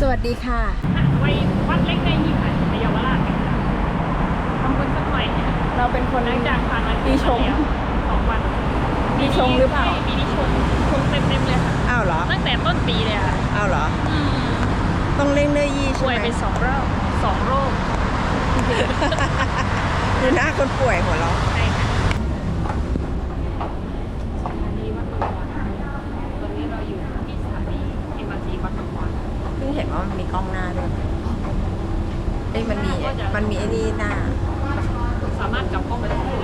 สวัสดีค่ะไว้วัดเล็กในยี่ห้อในเยาวราชทำบุญสักหน่อยเราเป็นคนหลังจากผ่านวันปีชงแล้วสองวันปีชงหรือเปล่าปีนี้ชงชงเต็มเต็มๆเลยค่ะอ้าวเหรอตั้งแต่ต้นปีเลยค่ะอ้าวเหรออืมต้องเร่งเนื้อยี่ป่ใช่วยไหมไปสองรอบสองโรคดูหน้าคนป่วยหัวเราะ ใช่ค่ะสถานีวัดบวรตอนนี้เราอยู่ที่สถานีเอ็มอาร์ทีวัดบวร เพิ่งเห็นว่ามันมีกล้องหน้าด้วยเอ้ยมันมีมันมีไอ้นี่หน้าสามารถกลับห้องไปได้เลย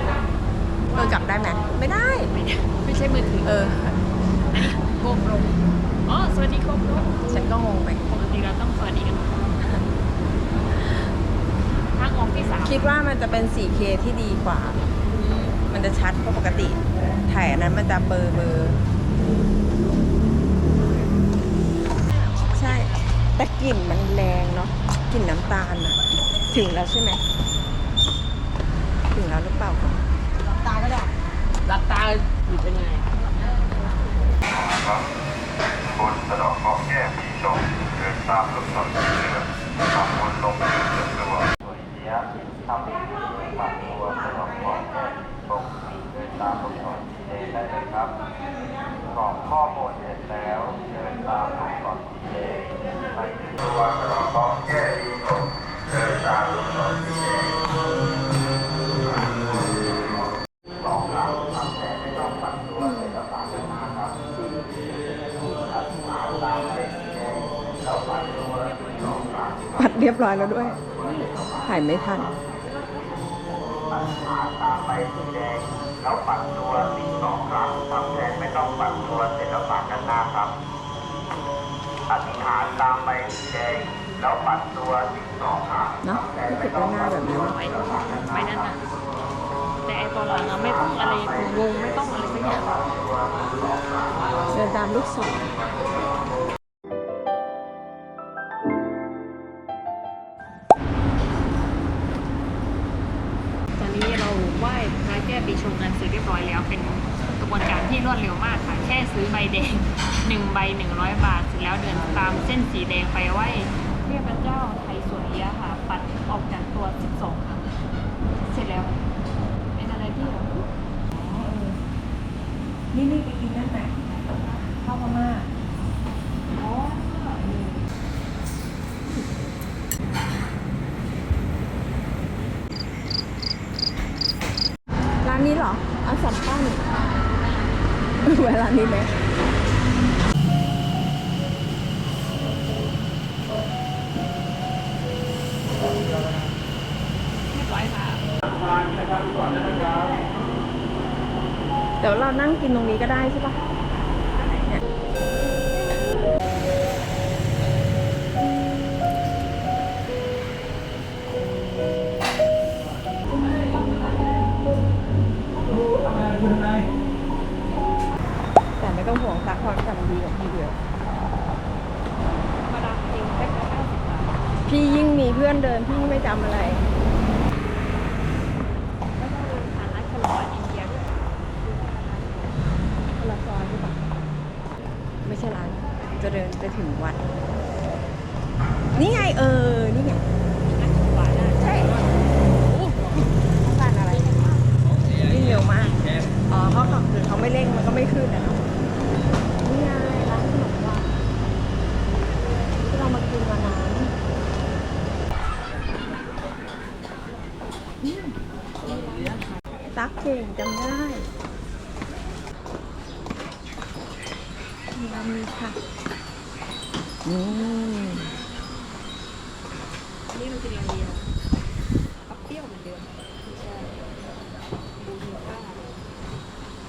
เออกลับได้ไหมไม่ได้ ไม่ได้ไม่ใช่มือถือเออโกโปรอ๋อสวัสดีโกโปรฉันก็งงไปปกติเราต้องสวัสดีกันทุกคนทางออกที่สามคิดว่ามันจะเป็น 4K ที่ดีกว่า มันจะชัดเพราะปกติถ่ายอันนั้นมันจะเบลอเบลอใแต่กลิ่นมันแรงเนาะกลิ่นน้ำตาลอะถึงแล้วใช่ไหมถึงแล้วหรือเปล่าคะตาก็ได้รับตาอยู่เป็นไงครับบนสะเดอกเคราะห์แก้ปีชงเดินตามลูกศรสีเหลืองทำบนลงเดินเดินตัวสวยเสียทำปัดตัวสะเดอกเคราะห์แก้ปีชงเดินตามลูกศรสี แดงได้เลยครับกรอกข้อมูลเสร็จแล้วเดินตามลูกศรสีแดงไปตัวสะเดอกเคราะห์แก้ปีชงเดินตามลูกศรสีแดงสองครั้งทำแต่ไม่ต้องปัดตัวเสร็จแล้วฝากกันมาครับปัดเรียบร้อยแล้วด้วย ถ่ายไม่ทันตามไปสีแดง ลูกศรตอนนี้เราไหว้พระแก้ปีชงกันเสร็จเรียบร้อยแล้ว เป็นกระบวนการที่รวดเร็วมากค่ะ แค่ซื้อใบแดงหนึ่งใบหนึ่งร้อยบาทเสร็จแล้วเดินตามเส้นสีแดงไปไหว้เทพเจ้าไทยสวยเอียะค่ะ ปัดออกจากตัว 12 ครั้ง เสร็จแล้วเป็นอะไรที่แบบนี่นี่ไปกินนั่นไหนาวพม่าอ๋อร้านนี้เหรออาสัมปั้นเวลานี้ไหมเรียบร้อยค่ะเดี๋ยวเรานั่งกินตรงนี้ก็ได้ใช่ปะ แต่ไม่ต้องห่วงซักความจำดีกับพี่เดียวมาดามเองแพ็คละ90บาทพี่ยิ่งมีเพื่อนเดินพี่ไม่จำอะไรไม่ต้องเดินผ่านร้านขนมอินเดียด้วยคนละซอยใช่ปะไม่ใช่ร้านจะเดินไปถึงวัด นี่ไงเออ นี่ไง ร้านขนมหวานได้ ใช่ต้องการอะไรวิ่งเร็วมาก อ๋อเขาขับคือเขาไม่เร่งมันก็ไม่ขึ้นนะเนาะนี่ไงร้านขนมหวานที่เรามากินวันนั้นอืมตักเก่งจำได้ร้านนี้ค่ะนี่ นี่มันเป็นอย่างเดียวพับเปรี้ยวเหมือนเดิมไม่ใช่บูฮิก้า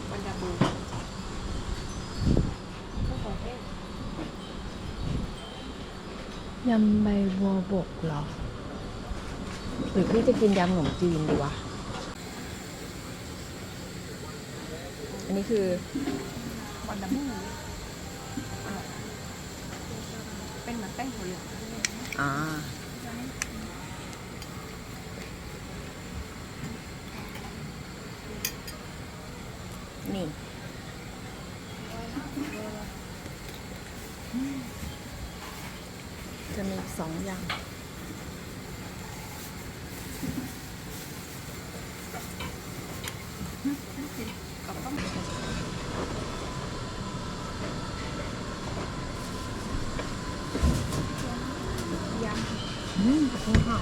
วันดาบูข้าวของแห้งยำใบบัวบกเหรอ หรือพี่จะกินยำขนมจีนดีวะ อันนี้คือวันดาบูอร่อยเป็นเหมือนแป้งถั่วเหลืองอ่า นี่ จะมีอีก สองอย่างอืมขอบคุณค่ะ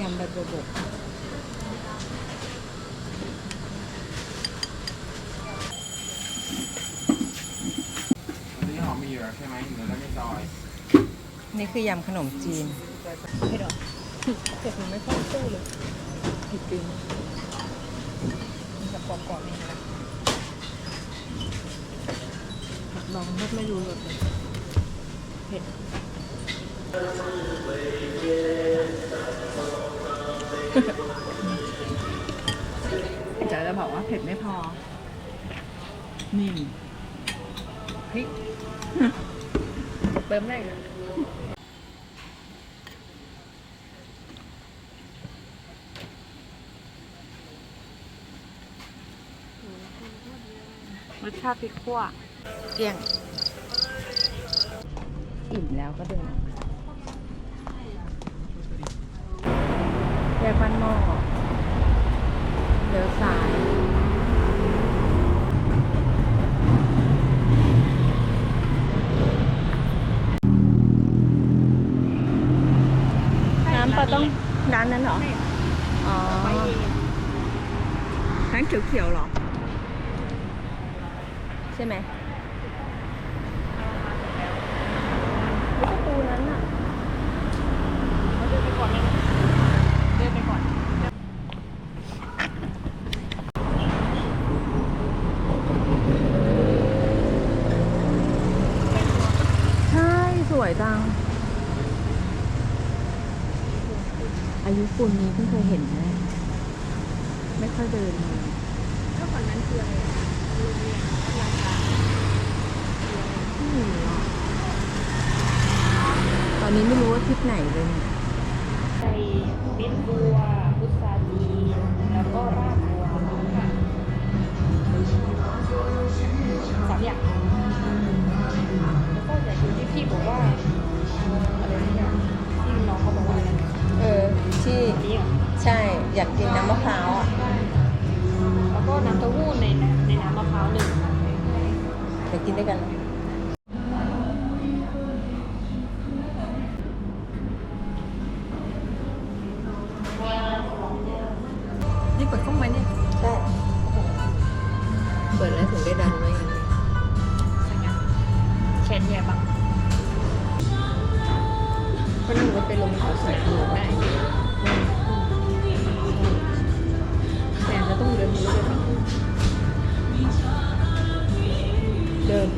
ยำใบบัวบก วันนี้หอมมีอยู่แล้วใช่ไหมหรือแล้วไม่ซอย นี่ คือยำขนมจีนไม่หรอเผ็ดหนูไม่ค่อยสู้เลยผิดจริงมันจะกรอบๆเองนะลองไม่ไม่รู้รสเลยเผ็ดจะจะบอกว่าเผ็ดไม่พอ นี่พริกเติมได้เลย รสชาติพริกขั่วเกลี้ยง อิ่มแล้วก็เดินออกมาแยกบ้านหม้อเลี้ยวซ้ายน้ำปลาต้องร้านนั้นเหรอ อ๋อไปเองร้านเขียวๆเหรอใช่ไหมประตูนั้นอะเดินไปก่อนเลยเดินไปก่อนใช่สวยจังอายุปูนนี้เพิ่งเคยเห็นนะไม่ค่อยเดินเลยถ้าฝั่งนั้นคืออะไรอะโรงเรียนราคาไม่รู้อะตอนนี้ไม่รู้ว่าทิศไหนเลยเนี่ยใส่เม็ดบัวพุทราจีนแล้วก็รากบัวค่ะสามอย่างแล้วก็อยากดูที่พี่บอกว่าอะไรเนี่ยที่น้องเขาบอกว่าอะไรนะเออที่อันนี้เหรอใช่อยากกินน้ำมะพร้าวอะแล้วก็น้ำเต้าหู้ในน้ำในน้ำมะพร้าวหนึ่งไปกินด้วยกันนี่ ไปลงเขาสวยหลวงได้แต่จะต้องเดินทะลุไปฝั่งเดิน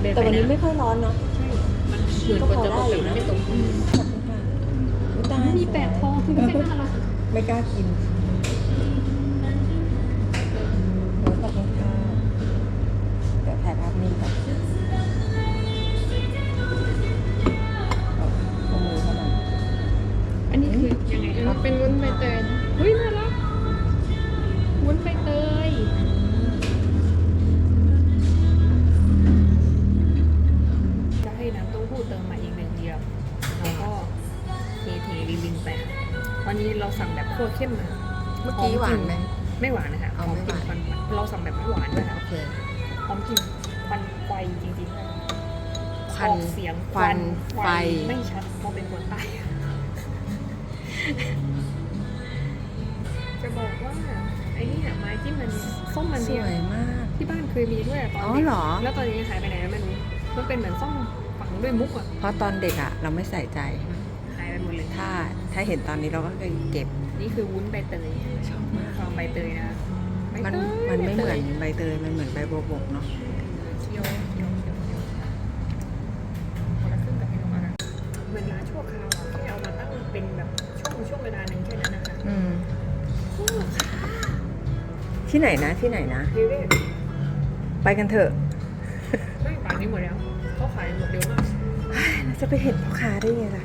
เดินแต่ไปวันนี้ไม่ค่อยร้อนเนาะใช่มันเหมือนกว่าจะตกแต่มันไม่ตกขอบคุณค่ะอุ๊ยตายมีแปดทองคือไม่ใช่หน้าเรา ไม่กล้ากิน ควันออกเสียงควันไฟ ไม่ชัดเพราะเป็นคนใต้จะบอกว่าไอ้เนี่ยไม้ที่มันส้มมันสเนี่ยวยมาก ที่บ้านเคยมีด้วยอะตอนอ๋อเด็กเหรอ แล้วตอนนี้หายไปไหนแล้วไม่รู้มันเป็นเหมือนส้มฝังด้วยมุกอะเพราะตอนเด็กอะเราไม่ใส่ใจ หายไปหมดเลยถ้าถ้าเห็นตอนนี้เราก็เคยเก็บนี่คือวุ้นใบเตยชอบมากฟองใบเตยนะใบมันเตยมันไม่เหมือนใบใบเตยมันเหมือนใบบัวบกเนาะเที่ไหนนะที่ไหนนะเรื่อยไปกันเถอะๆไม่ป่านนี้หมดแล้วเขาขายหมดเร็วมากเราจะไปเห็นพ่อค้าได้ไงล่ะ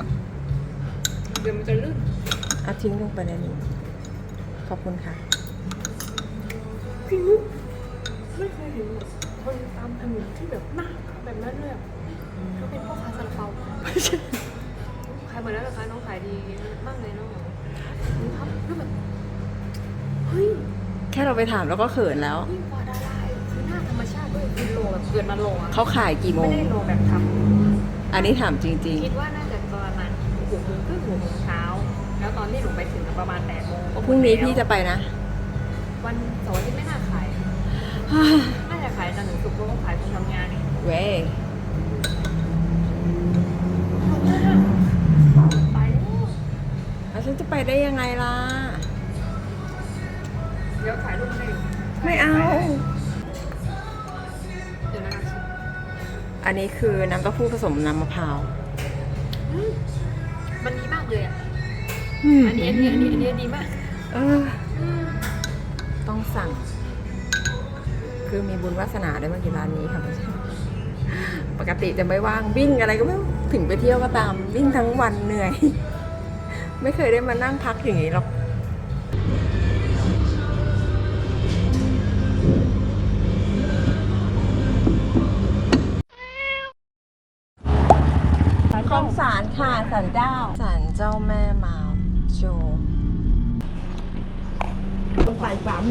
เดี๋ยวมันจะลื่นเอาทิ้งลงไปในนี้ขอบคุณค่ะพี่มุกไม่เคยเห็นแบบคนตามถนนที่แบบหน้าแบบนั้นเลยอะเขาเป็นพ่อค้าซาลาเปาขายหมดแล้วเหรอคะน้องขายดีมากเลยน้องครับแล้วแบบเฮ้ย แค่เราไปถามแล้วก็เขินแล้วนี่วาดาราคือหน้าธรรมชาติด้วยคือโลแบบเกิดมาโลอะเขาขายกี่โมไม่ง ได้โลแบบทอันนี้ถามจริงำคิดว่าน่าจะประมาณหกโมงครึ่งหกโมงเช้า แล้วตอนที่หนูไปถึงประมาณแปดโมงๆพรุ่งนี้พี่จะไปนะ วันเสาร์อาทิตย์ไม่น่าขาย น่าจะขายจันทร์ถึงศุกร์เพราะว่าขายคนทำงานนี่เว้ย ไปแล้วแล้วฉันจะไปได้ยังไงล่ะเดี๋ยวถ่ายรูปให้ดูไม่เอา เดี๋ยวนะคะอันนี้คือน้ำเต้าหู้ผสมน้ำมะพร้าวอืมมันดีมากเลยอะ อันนี้อันนี้อันนี้อันนี้ดีมากเออต้องสั่ง คือมีบุญวาสนาได้มากินร้านนี้ค่ะไม่ใช่ปกติจะไม่ว่างวิ่งอะไรก็ไม่รู้ถึงไปเที่ยวก็ตาม วิ่งทั้งวันเหนื่อย ไม่เคยได้มานั่งพักอย่างนี้หรอก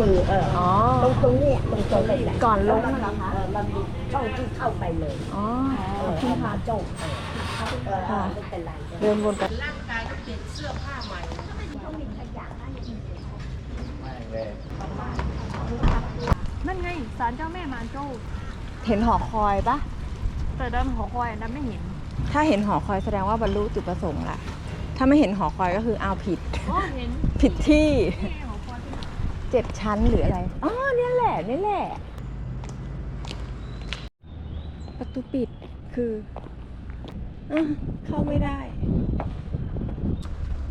มือเอออ๋อ ตรงตรงเนี้ยตรงตรงนี้แหละก่อนลงน่ะเหรอคะเออมันมีช่องที่เข้าไปเลยอ๋อเออเอามาจงเออเออค่ะไม่เป็นไรเดินวนไปร่างกายก็เปลี่ยนเสื้อผ้าใหม่ต้องมีขยะนะอย่างนี้นั่นไงศาลเจ้าแม่มารโจ้เห็นหอคอยปะแต่ด้านหอคอยอันนั้นไม่เห็น ถ้าเห็นหอคอยแสดงว่าบรรลุจุดประสงค์ละถ้าไม่เห็นหอคอยก็คือเอาผิดอ๋อเห็นผิดที่นี่หอคอยที่ เจ็ดชั้นหรืออะไรอ๋อเนี่ยแหละเนี่ยแหละ ประตูปิดคืออะเข้าไม่ได้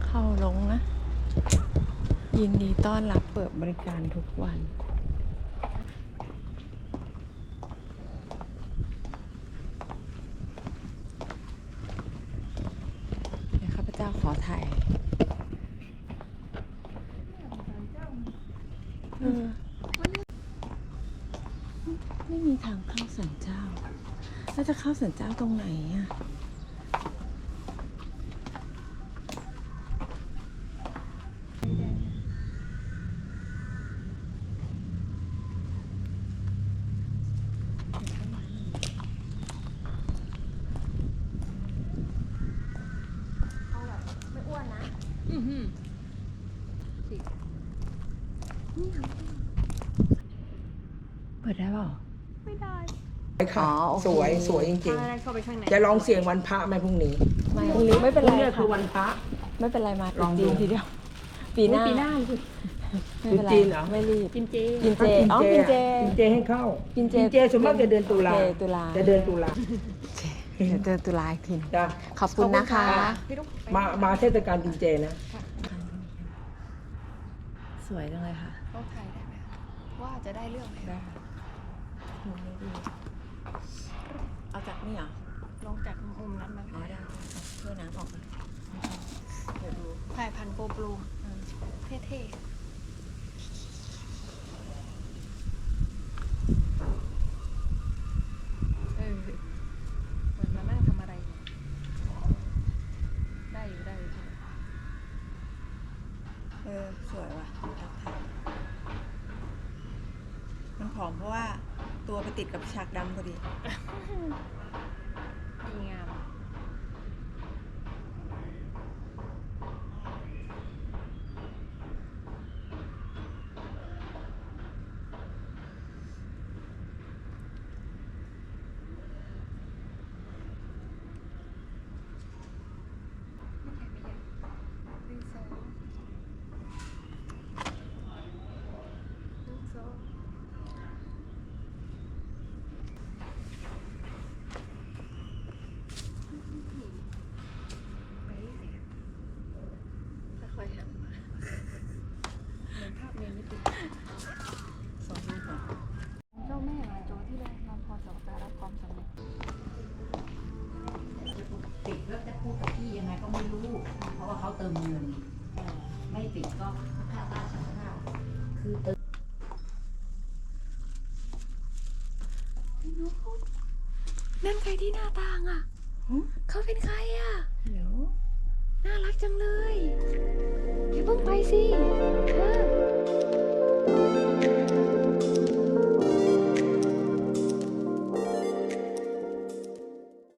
เข้าลงนะ ยินดีต้อนรับเปิดบริการทุกวันเดี๋ยวข้าพเจ้าขอถ่ายเออ ไม่มีทางเข้าสันเจ้า แล้วจะเข้าสันเจ้าตรงไหนอะอือหือ เปิดได้เปล่า ไม่ได้อ๋ค่ะอโอเค สวยสวยจริงถ้าได้เข้าไปข้างในๆ จะลองเสียงวันพระไหมพรุ่งนี้ไม่พรุ่งนี้ไม่เป็นพไรรุ่งนี้ค่ะคือวันพระ ไม่เป็นไรมาลองจีดูนทีเดียว ปีหน้าปีหน้าสิ ไม่เป็นไรจีนเหรอ ไม่รีบ กินเจกินเจ อ๋อ กินเจ กินเจให้เข้ากินเจเจส่วนมากจะเดือนตุลาโอเคตุลาจะเดือนตุลาเดี๋ยวเดือนตุลาอีกทีจ้ะขอบคุณนะคะ พี่ลูกไปมามาเทศกาลกินเจนะ สวยจังเลยค่ะ เขาถ่ายได้ไหมว่าจะได้เรื่องไหมได้มุมนี้ดีเอาจากนี่เหรอลองจากมุมนั้นมาอ๋อได้ช่วยน้ำออกก่อนเดี๋ยวดูถ่ายพันโกโปรเท่ๆเออเหมือนมานั่งทำอะไรเนี่ยได้อยู่ได้อยู่เออ สวยว่ะ ทักทายมันผอมเพราะว่าตัวไปติดกับฉากดำพอดี เติมเงิน ไม่ติดก็ค่าตาชั่งค่าคือเติมนั่นใครที่หน้าต่างอะ เขาเป็นใครอะเดี๋ยวน่ารักจังเลยอย่าเพิ่งไปสิเธอ